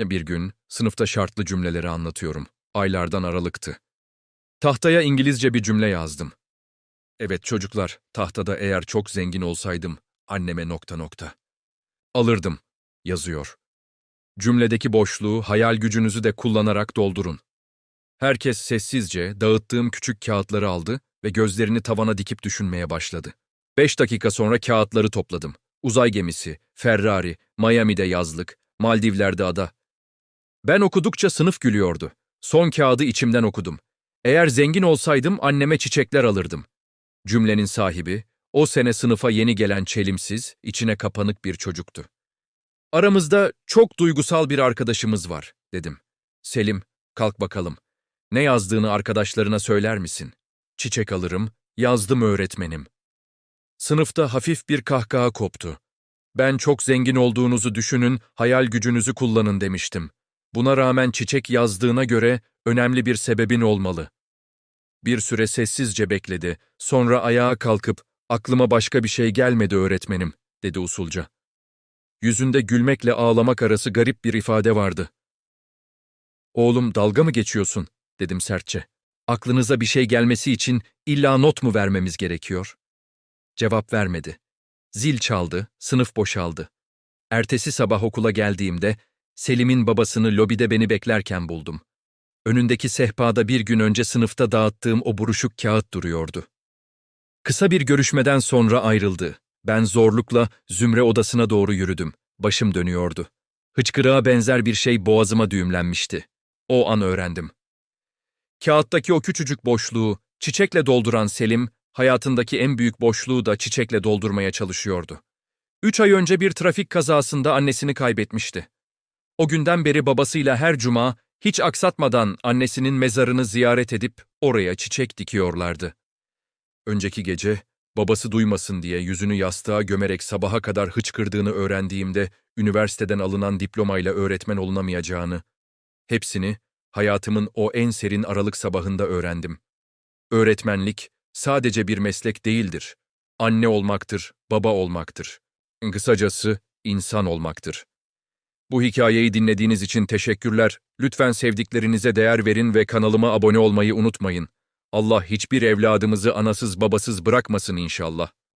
Bir gün sınıfta şartlı cümleleri anlatıyorum. Aylardan aralıktı. Tahtaya İngilizce bir cümle yazdım. Evet çocuklar, tahtada eğer çok zengin olsaydım anneme nokta nokta. Alırdım, yazıyor. Cümledeki boşluğu hayal gücünüzü de kullanarak doldurun. Herkes sessizce dağıttığım küçük kağıtları aldı ve gözlerini tavana dikip düşünmeye başladı. Beş dakika sonra kağıtları topladım. Uzay gemisi, Ferrari, Miami'de yazlık, Maldivler'de ada. Ben okudukça sınıf gülüyordu. Son kağıdı içimden okudum. Eğer zengin olsaydım anneme çiçekler alırdım. Cümlenin sahibi, o sene sınıfa yeni gelen çelimsiz, içine kapanık bir çocuktu. Aramızda çok duygusal bir arkadaşımız var, dedim. Selim, kalk bakalım. Ne yazdığını arkadaşlarına söyler misin? Çiçek alırım, yazdım öğretmenim. Sınıfta hafif bir kahkaha koptu. Ben çok zengin olduğunuzu düşünün, hayal gücünüzü kullanın demiştim. Buna rağmen çiçek yazdığına göre önemli bir sebebin olmalı. Bir süre sessizce bekledi, sonra ayağa kalkıp, aklıma başka bir şey gelmedi öğretmenim, dedi usulca. Yüzünde gülmekle ağlamak arası garip bir ifade vardı. Oğlum dalga mı geçiyorsun, dedim sertçe. Aklınıza bir şey gelmesi için illa not mu vermemiz gerekiyor? Cevap vermedi. Zil çaldı, sınıf boşaldı. Ertesi sabah okula geldiğimde Selim'in babasını lobide beni beklerken buldum. Önündeki sehpada bir gün önce sınıfta dağıttığım o buruşuk kağıt duruyordu. Kısa bir görüşmeden sonra ayrıldı. Ben zorlukla zümre odasına doğru yürüdüm. Başım dönüyordu. Hıçkırığa benzer bir şey boğazıma düğümlenmişti. O an öğrendim. Kağıttaki o küçücük boşluğu çiçekle dolduran Selim, hayatındaki en büyük boşluğu da çiçekle doldurmaya çalışıyordu. Üç ay önce bir trafik kazasında annesini kaybetmişti. O günden beri babasıyla her cuma hiç aksatmadan annesinin mezarını ziyaret edip oraya çiçek dikiyorlardı. Önceki gece babası duymasın diye yüzünü yastığa gömerek sabaha kadar hıçkırdığını öğrendiğimde üniversiteden alınan diplomayla öğretmen olunamayacağını, hepsini hayatımın o en serin aralık sabahında öğrendim. Öğretmenlik sadece bir meslek değildir. Anne olmaktır, baba olmaktır. Kısacası insan olmaktır. Bu hikayeyi dinlediğiniz için teşekkürler. Lütfen sevdiklerinize değer verin ve kanalıma abone olmayı unutmayın. Allah hiçbir evladımızı anasız babasız bırakmasın inşallah.